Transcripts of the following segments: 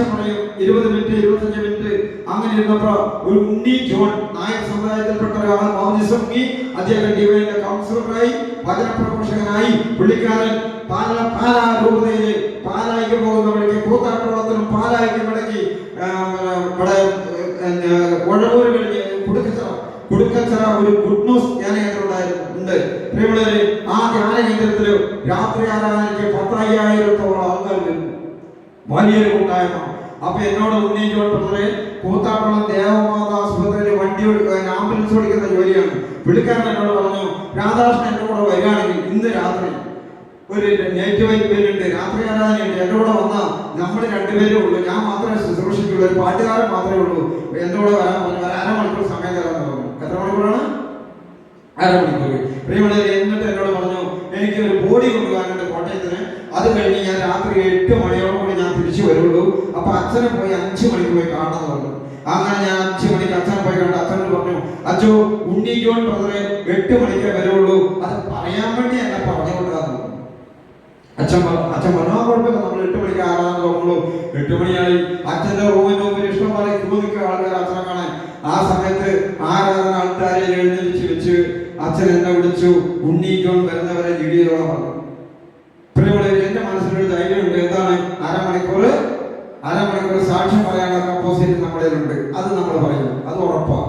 സാക്ഷ്യം പറയും ഇരുപത് മിനിറ്റ് ഇരുപത്തഞ്ച് മിനിറ്റ് അങ്ങനെ ഇരുന്നപ്പോ ഒരു ഉണ്ണി ജോൺ നായർ സമുദായത്തിൽപ്പെട്ട മൗനിസം മുങ്ങി അദ്ദേഹം ഡിവൈന്റെ കൗൺസിലറായി വചനപ്രഘോഷകനായി പുള്ളിക്കാരൻ പാല പാലാ രൂപതയിൽ പാലായിക്ക് പോകുന്ന വഴിക്ക് കൂത്താട്ടോളത്തിനും പാലായിക്കും ഇടയ്ക്ക് ഇവിടെ ഉഴവൂർ കഴിഞ്ഞ് കുടുക്കച്ചറ കുടുക്കച്ചറ ഒരു ഗുഡ് ന്യൂസ് ധ്യാനകേന്ദ്രം ഉണ്ടായിരുന്നു ഉണ്ട് പ്രിയമുള്ളവരെ ആ ധ്യാനകേന്ദ്രത്തിൽ രാത്രി ആരാധനയ്ക്ക് പത്തയ്യായിരത്തോളം ആൾക്കാർ വരുന്നു വലിയൊരു കൂട്ടായ്മ. അപ്പൊ എന്നോട് ഉന്നയിച്ചോൾ ബ്രദറെ ദേവമാത ആശുപത്രിയിലെ വണ്ടി ആംബുലൻസ് ഓടിക്കുന്ന ജോലിയാണ്. വിളിക്കാൻ എന്നോട് പറഞ്ഞു രാധാകൃഷ്ണൻ എന്റെ കൂടെ വരികയാണെങ്കിൽ ഇന്ന് രാത്രി ഒരു നൈറ്റ് വൈറ്റ് പേരുണ്ട് രാത്രി ആരാധനയുണ്ട്? എന്റെ കൂടെ വന്നാൽ നമ്മൾ രണ്ടുപേരേ ഉള്ളൂ. ഞാൻ മാത്രമേ ശുശ്രൂഷിക്കുള്ളൂ ഒരു പാട്ടുകാരൻ മാത്രമേ ഉള്ളൂ. എന്റെ കൂടെ വരാൻ പറഞ്ഞു. ഒരു അരമണിക്കൂർ സമയം തരാൻ പറഞ്ഞു. എത്ര മണിക്കൂറാണ്? അരമണിക്കൂർ പ്രിയമണി എന്നിട്ട് എന്നോട് പറഞ്ഞു എനിക്ക് ഒരു ബോഡി കൊണ്ടുപോകാനുണ്ട് കോട്ടയത്തിന്. അത് കഴിഞ്ഞ് ഞാൻ രാത്രി തിരിച്ചു വരുള്ളൂ. അപ്പൊ അച്ഛനെ പോയി അഞ്ചു മണിക്ക് പോയി കാണണം പറഞ്ഞു. അങ്ങനെ ഞാൻ അഞ്ചു മണിക്ക് അച്ഛനെ പോയി കണ്ട് അച്ഛനോട് പറഞ്ഞു അച്ഛോ ഉണ്ണി ജോൺ എട്ട് മണിക്കേ വരുള്ളൂ. അത് പറയാൻ വേണ്ടി എന്നെ പറഞ്ഞുകൊണ്ടാന്ന് പറഞ്ഞു. അച്ഛൻ അച്ഛൻ പറഞ്ഞു "ആ, കുഴപ്പമില്ല. നമ്മൾ എട്ട് മണിക്ക് ആറാന്ന് തോന്നുള്ളൂ എട്ട് മണിയായി. അച്ഛന്റെ റൂമിന് മുമ്പിൽ ഇഷ്ടം പോലെ ക്യൂ നിൽക്കുക ആൾക്കാർ അച്ഛനെ കാണാൻ. ആ സമയത്ത് ആരാധന ആൾക്കാരെ എഴുന്നേൽച്ച് വെച്ച് അച്ഛൻ എന്നെ വിളിച്ചു. ഉണ്ണിക്കോൺ വരുന്നവരെ ജിഡിയോളം പറഞ്ഞു. എന്റെ മനസ്സിലൊരു എന്താണ് അരമണിക്കൂർ അരമണിക്കൂർ സാക്ഷ്യം പറയാനുള്ള കമ്പോസിറ്റ് നമ്മുടെ ഉണ്ട് അത് നമ്മൾ പറയുന്നു. അത് ഉറപ്പാണ്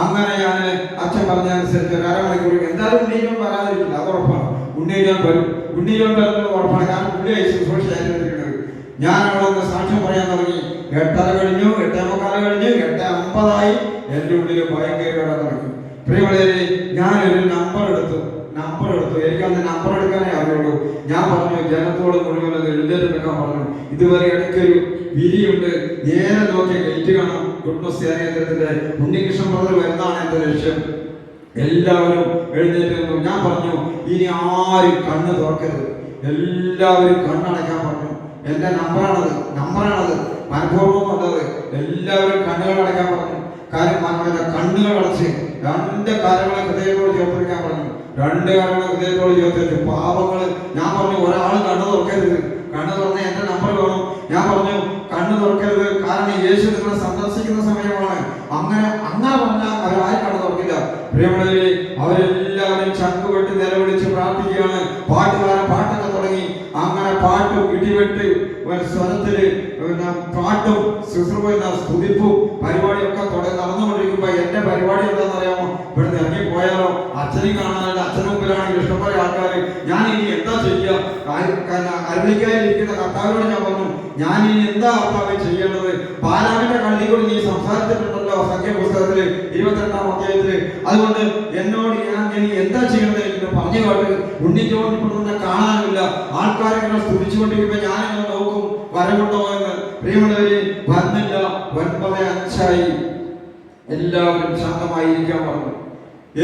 അങ്ങനെ ഞാൻ അച്ഛൻ പറഞ്ഞതനുസരിച്ച് ഒരു അരമണിക്കൂർ എന്തായാലും ഉണ്ണീജോൺ വരാതിരിക്കില്ല. അത് ഉറപ്പാണ്. ഉണ്ണീജോൺ വരും. ഉണ്ണീജോൺ വരുന്നത് ഉറപ്പാണ്. കാരണം ഉണ്ണിയായി ശുശ്രൂഷയായിരിക്കുന്നത് ഞാൻ അവിടെ നിന്ന് സാക്ഷ്യം പറയാൻ തുടങ്ങി. എട്ടര കഴിഞ്ഞു എട്ടേ മുക്കാല കഴിഞ്ഞു എട്ട് അമ്പതായി. എന്റെ ഉള്ളിൽ ഭയങ്കര തുടങ്ങി. പ്രിയമുള്ളവരെ ഞാനൊരു നമ്പർ എടുത്തു. നമ്പർ എടുത്തു. എനിക്ക് അന്ന് നമ്പർ എടുക്കാനേ അറിയുള്ളൂ. ഞാൻ പറഞ്ഞു ജനത്തോട് മുഴുവൻ അത് എഴുന്നേറ്റെടുക്കാൻ പറഞ്ഞു. ഇതുവരെ ഇടയ്ക്കൊരു വിരിയുണ്ട്. നേരെ നോക്കിയ ഗേറ്റ് കാണാം. കുടുംബ കേന്ദ്രത്തിന്റെ ഉണ്ണികൃഷ്ണൻ ബ്രദർ എന്താണ് എന്റെ ലക്ഷ്യം? എല്ലാവരും എഴുന്നേറ്റ് ഞാൻ പറഞ്ഞു ഇനി ആരും കണ്ണ് തുറക്കരുത്. എല്ലാവരും കണ്ണടയ്ക്കാൻ പറഞ്ഞു. എന്റെ നമ്പറാണത് നമ്പറാണത് മനഃപൂർവം എല്ലാവരും കണ്ണുകൾ അടയ്ക്കാൻ പറഞ്ഞു. കാര്യം മാത്രമല്ല കണ്ണുകൾ അടച്ച് രണ്ട് കാര്യങ്ങളെ ഹൃദയത്തോട് ചേർത്തിരിക്കാൻ പറഞ്ഞു. രണ്ട് കാര്യങ്ങളെ ഹൃദയത്തോട് ചേർത്ത് പാപങ്ങൾ ഞാൻ പറഞ്ഞു ഒരാൾ കണ്ണു തുറക്കരുത്. കണ്ണു തുറന്ന് എന്റെ നമ്പർ വേണം. ഞാൻ പറഞ്ഞു കണ്ണു തുറക്കരുത്. കാരണം യേശു നിങ്ങളെ സന്ദർശിക്കുന്ന സമയമാണ്. അങ്ങനെ അങ്ങനെ പറഞ്ഞാൽ അവരാരും കണ്ണു തുറക്കില്ല. പ്രിയമുള്ളവരെ അവരെല്ലാവരും ചങ്കുപെട്ട് നിലവിളിച്ച് പ്രാർത്ഥിക്കുകയാണ്. പാട്ടുകാരൻ പാട്ടും ഇടിവെട്ട് ഒരു സ്വരത്തിൽ പാട്ടും ശുശ്രൂഷ സ്തുതിപ്പും പരിപാടിയൊക്കെ തുടങ്ങി നടന്നുകൊണ്ടിരിക്കുമ്പോ എന്റെ പരിപാടി എന്താണെന്ന് അറിയാമോ ഇവിടുന്ന് ഇറങ്ങി പോയാലോ? അച്ഛനെയും കാണാനില്ല അച്ഛനും മുമ്പിലാണെങ്കിൽ ഇഷ്ടംപോലെ ആൾക്കാർ ഞാൻ ഇനി എന്താ ചെയ്യുക അരുളിക്കായിരിക്കുന്ന കർത്താവിനോട് ഞാൻ പറഞ്ഞു ഞാൻ ഇനി എന്താ കർത്താവ് ചെയ്യേണ്ടത്? പാലാവിന്റെ കണ്ണി കൂടി നീ സംസാരിച്ചിട്ടുണ്ടല്ലോ സംഖ്യ പുസ്തകത്തിൽ ഇരുപത്തിരണ്ടാം അധ്യായത്തിൽ. അതുകൊണ്ട് എന്നോട് ഞാൻ ഇനി എന്താ ചെയ്യേണ്ടത്? എനിക്ക് പറഞ്ഞു കേട്ട് ഉണ്ണിച്ചോണ്ടിപ്പെടുന്ന കാണാനില്ല ആൾക്കാരെ ഇങ്ങനെ സ്തുതിച്ചുകൊണ്ടിരിക്കുമ്പോ ഞാൻ എങ്ങനെ നോക്കും വരവുണ്ടോ എന്ന്. പ്രിയമുള്ളവര് വന്നില്ല ഒൻപത് അഞ്ചായി എല്ലാവരും ശാന്തമായിരിക്കാൻ പറഞ്ഞു.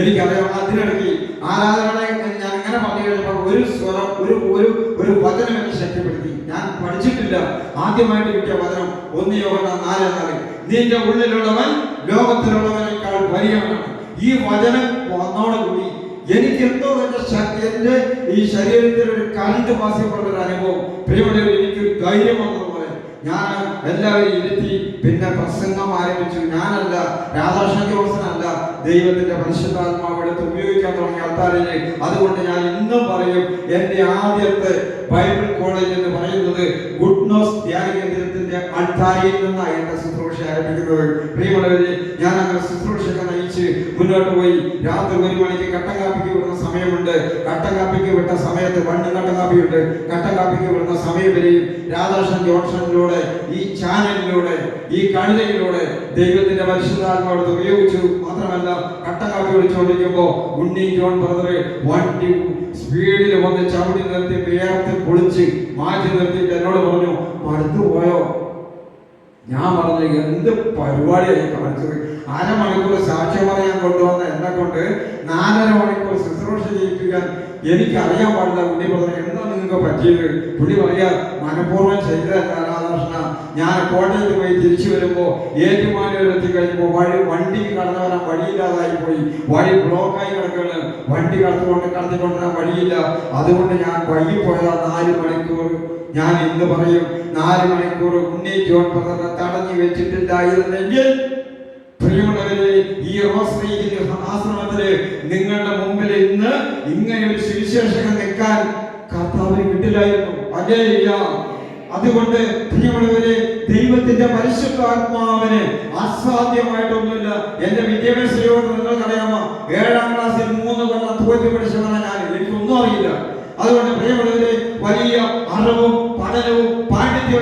എനിക്കറിയാം അതിനിടയ്ക്ക് ആരാധനകളെ ഞാൻ അങ്ങനെ പറഞ്ഞു കഴിഞ്ഞപ്പോൾ ഒരു സ്വരം ഒരു ഒരു ഒരു വചനം എന്നെ ശക്തിപ്പെടുത്തി. ഞാൻ പഠിച്ചിട്ടില്ല. ആദ്യമായിട്ട് കിട്ടിയ വചനം ഒന്ന് യോഗ നാലെന്നാൽ നിന്റെ ഉള്ളിലുള്ളവൻ ലോകത്തിലുള്ളവനേക്കാൾ വലിയവനാണ്. ഈ വചനം വന്നോടുകൂടി എനിക്ക് എന്തോ ശക്തി എന്റെ ഈ ശരീരത്തിൽ ഒരു കറണ്ട് പാസ് ചെയ്യപ്പെട്ട ഒരു അനുഭവം. പ്രിയമുള്ള എനിക്ക് ധൈര്യം വന്നതുപോലെ ഞാൻ എല്ലാവരും ഇരുത്തി പിന്നെ പ്രസംഗം ആരംഭിച്ചു. ഞാനല്ല രാധാകൃഷ്ണ അല്ല ദൈവത്തിന്റെ പരിശുദ്ധാത്മാവ് എടുത്ത് ഉപയോഗിക്കാൻ തുടങ്ങിയ ആൾക്കാരിലെ അതുകൊണ്ട് ഞാൻ ഇന്നും പറയും എന്റെ ആദ്യത്തെ ബൈബിൾ കോളേജ് എന്ന് പറയുന്നത് ഗുഡ് നോസ് ധ്യാന കേന്ദ്രത്തിന്റെ അൾത്താരിയിൽ നിന്നാണ് എന്റെ ശുശ്രൂഷ ആരംഭിക്കുന്നത്. പ്രിയമുള്ളവരെ ഞാൻ അങ്ങനെ ശുശ്രൂഷയൊക്കെ നയിച്ച് മുന്നോട്ട് പോയി. രാത്രി ഒരു മണിക്ക് കട്ടൻ കാപ്പിക്ക് വിടുന്ന സമയമുണ്ട്. കട്ടൻ കാപ്പിക്ക് വിട്ട സമയത്ത് പണ്ട് കട്ടൻ കാപ്പിയുണ്ട് കട്ടൻ കാപ്പിക്ക് വിടുന്ന സമയം വരെയും രാധാകൃഷ്ണൻ ജോൺസണിലൂടെ ഈ ചാനലിലൂടെ ഈ കഴുതയിലൂടെ ദൈവത്തിന്റെ പരിശുദ്ധാത്മാവ് ഉപയോഗിച്ചു. മാത്രമല്ല കട്ടൻ കാപ്പി വിളിച്ചുകൊണ്ടിരിക്കുമ്പോ ഉണ്ണി ജോൺ ബ്രദറെ വണ്ടി സ്പീഡിൽ വന്ന് ചവിടി നിർത്തി വേർത്ത് പൊളിച്ച് മാറ്റി നിർത്തിയിട്ട് എന്നോട് പറഞ്ഞു മടുത്തു പോയോ ഞാൻ പറഞ്ഞു എന്ത് പരിപാടിയായി കാണിച്ചത് അരമണിക്കൂർ സാക്ഷ്യം പറയാൻ കൊണ്ടുവന്ന എന്നെ കൊണ്ട് നാലര മണിക്കൂർ ശുശ്രൂഷ ചെയ്യിപ്പിക്കാൻ എനിക്ക് അറിയാൻ പാടില്ല പുള്ളി പറഞ്ഞു എന്താ നിങ്ങൾക്ക് പറ്റിയത്? പുള്ളി പറയാ മനഃപൂർവം ചെയ്തതല്ല രാധാകൃഷ്ണ? ഞാൻ കോട്ടയത്ത് പോയി തിരിച്ചു വരുമ്പോൾ ഏറ്റുമാനൂർ എത്തിക്കഴിഞ്ഞപ്പോ വഴി വണ്ടി കടന്നു വരാൻ വഴിയില്ലാതായി പോയി വഴി ബ്ലോക്കായി കിടക്കുകയാണ്. വണ്ടി കടത്തിക്കൊണ്ട് വരാൻ വഴിയില്ല. അതുകൊണ്ട് ഞാൻ വൈകി പോയതാ നാല് മണിക്കൂർ. ഞാൻ ഇന്ന് പറയും? നാല് മണിക്കൂർ ഉണ്ണി ജോൺ തടഞ്ഞു വെച്ചിട്ടുണ്ടായിരുന്നെങ്കിൽ നിങ്ങളുടെ മുമ്പിൽ ഇന്ന് ഇങ്ങനെ ഒരു സുവിശേഷകൻ നിൽക്കാൻ കർത്താവിന് കിട്ടില്ലായിരുന്നു അല്ലേലില്ല അതുകൊണ്ട് പ്രിയമുള്ളവരെ ദൈവത്തിന്റെ പരിശുദ്ധാത്മാവിന് അസാധ്യമായിട്ടൊന്നുമില്ല. എന്റെ വിദ്യാഭ്യാസ നിങ്ങൾക്കറിയാമോ? ഏഴാം ക്ലാസ്സിൽ മൂന്ന് കൊല്ലം തോറ്റു പഠിച്ചവനാണ് ഞാൻ. എനിക്കൊന്നും അറിയില്ല.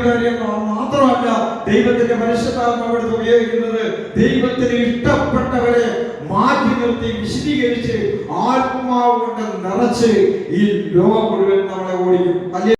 പാണ്ഡിത്യമുള്ള മാത്രമല്ല ദൈവത്തിന്റെ പരിശുദ്ധാത്മാവെടുത്ത് ഉപയോഗിക്കുന്നത് ദൈവത്തിന് ഇഷ്ടപ്പെട്ടവരെ മാറ്റി നിർത്തി വിശദീകരിച്ച് ആത്മാവ് കൊണ്ട് നിറച്ച് ഈ ലോകം മുഴുവൻ നമ്മളെ ഓടിക്കും അല്ലേ